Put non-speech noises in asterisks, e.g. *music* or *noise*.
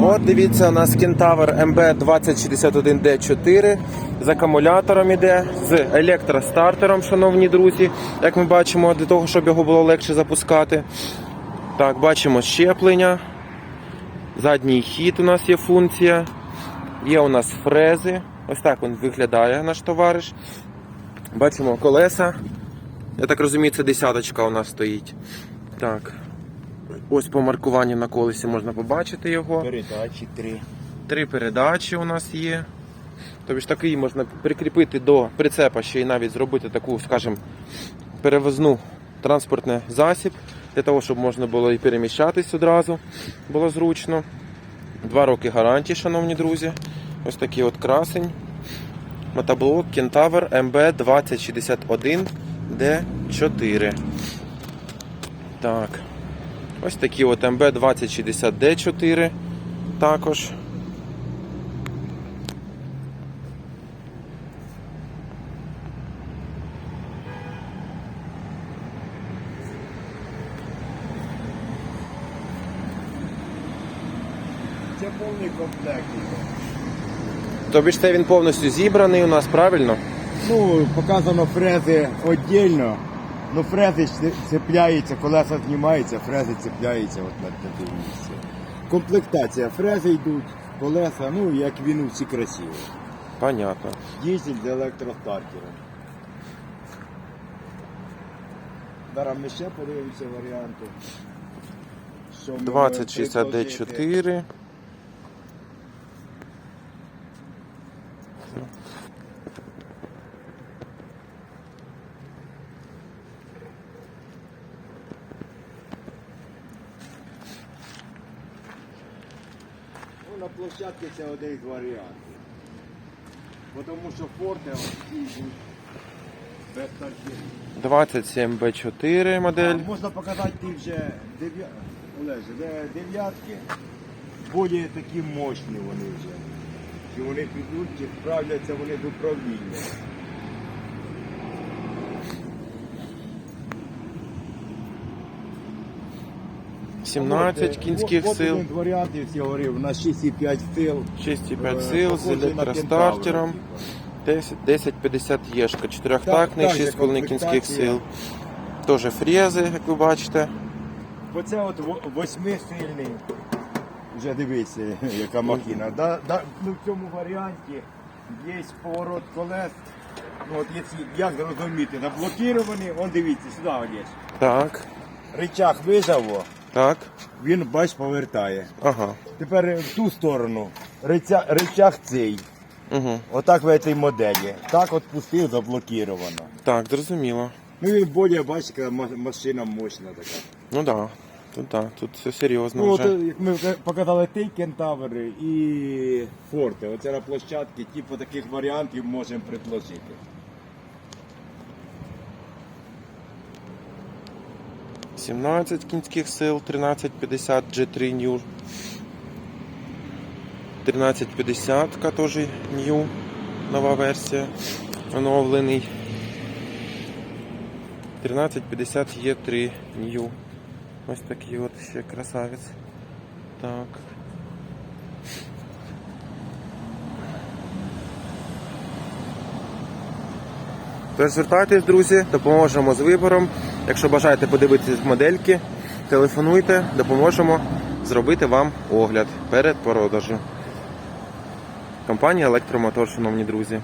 От дивіться, у нас Кентавр MB2061D4 з акумулятором іде, з електростартером, шановні друзі, як ми бачимо, для того, щоб його було легше запускати. Так, бачимо щеплення. Задній хід у нас є функція. Є у нас фрези. Ось так він виглядає наш товариш. Бачимо колеса. Я так розумію, це десяточка у нас стоїть. Так. Ось по маркуванню на колесі можна побачити його. Передачі три. Три передачі у нас є. Тобто такий можна прикріпити до прицепа, ще й навіть зробити таку, скажімо, перевозну транспортний засіб, для того, щоб можна було і переміщатись одразу, було зручно. Два роки гарантії, шановні друзі. Ось такий от красень. Мотоблок Кентавр MB 2061 D4. Так. Ось такі от MB 2060 D4 також. Це повний комплект. Тобі ж це він повністю зібраний у нас, правильно? Ну, показано фрези віддільно. Ну фрези цепляються, колеса знімаються, фрези цепляються от на такому місці. Комплектація, фрези йдуть, колеса, ну як він усі красиві. Понятно. Дізель з електростартером. Зараз ми ще подивимося варіанти. 2060 d 4 на площадці це один з варіантів. Тому що форти без тарків. 27 B4 модель. Можна показати ті вже дев'я... Олеже, де дев'ятки. Болі такі мощні вони вже. Чи вони підуть, чи справляться вони з управління. — 17 кінських От сил, один з варіантів, я говорив, на 6,5 сил. 6,5 Е, сил з електростартером. 10 1050 єшка, чотирьохтактний, Так, так, 6,5 кінських сил. Теж фрези, як ви бачите. Бо це от восьмисильний. Вже дивися, *laughs* яка махіна. Да, да, ну, в цьому варіанті є поворот колес. Ну, от як зрозуміти, заблокіровані, он дивіться, сюди от є. Так, Рычаг вижав, о, так. він бач повертає. Ага. Тепер в ту сторону. Риця, рычаг цей. Угу. Отак в цій моделі. Так от пустив, заблокіровано. Так, зрозуміло. Ну і более, бачиш, яка ма- машина мощна така. Ну так. Да. Тут, да, тут все серйозно Ну, от, вже. як ми вже показали той кентаври і форти. Оце на площадці, типу таких варіантів можемо предложити. — 17 кінських сил, 1350 G3 New. 1350 теж New, нова версія, оновлений. 1350 Е3 New. Ось такий от ще красавець. Так. Тож друзі, допоможемо з вибором. Якщо бажаєте подивитися модельки, телефонуйте, допоможемо зробити вам огляд перед продажем. Компанія Електромотор, шановні друзі.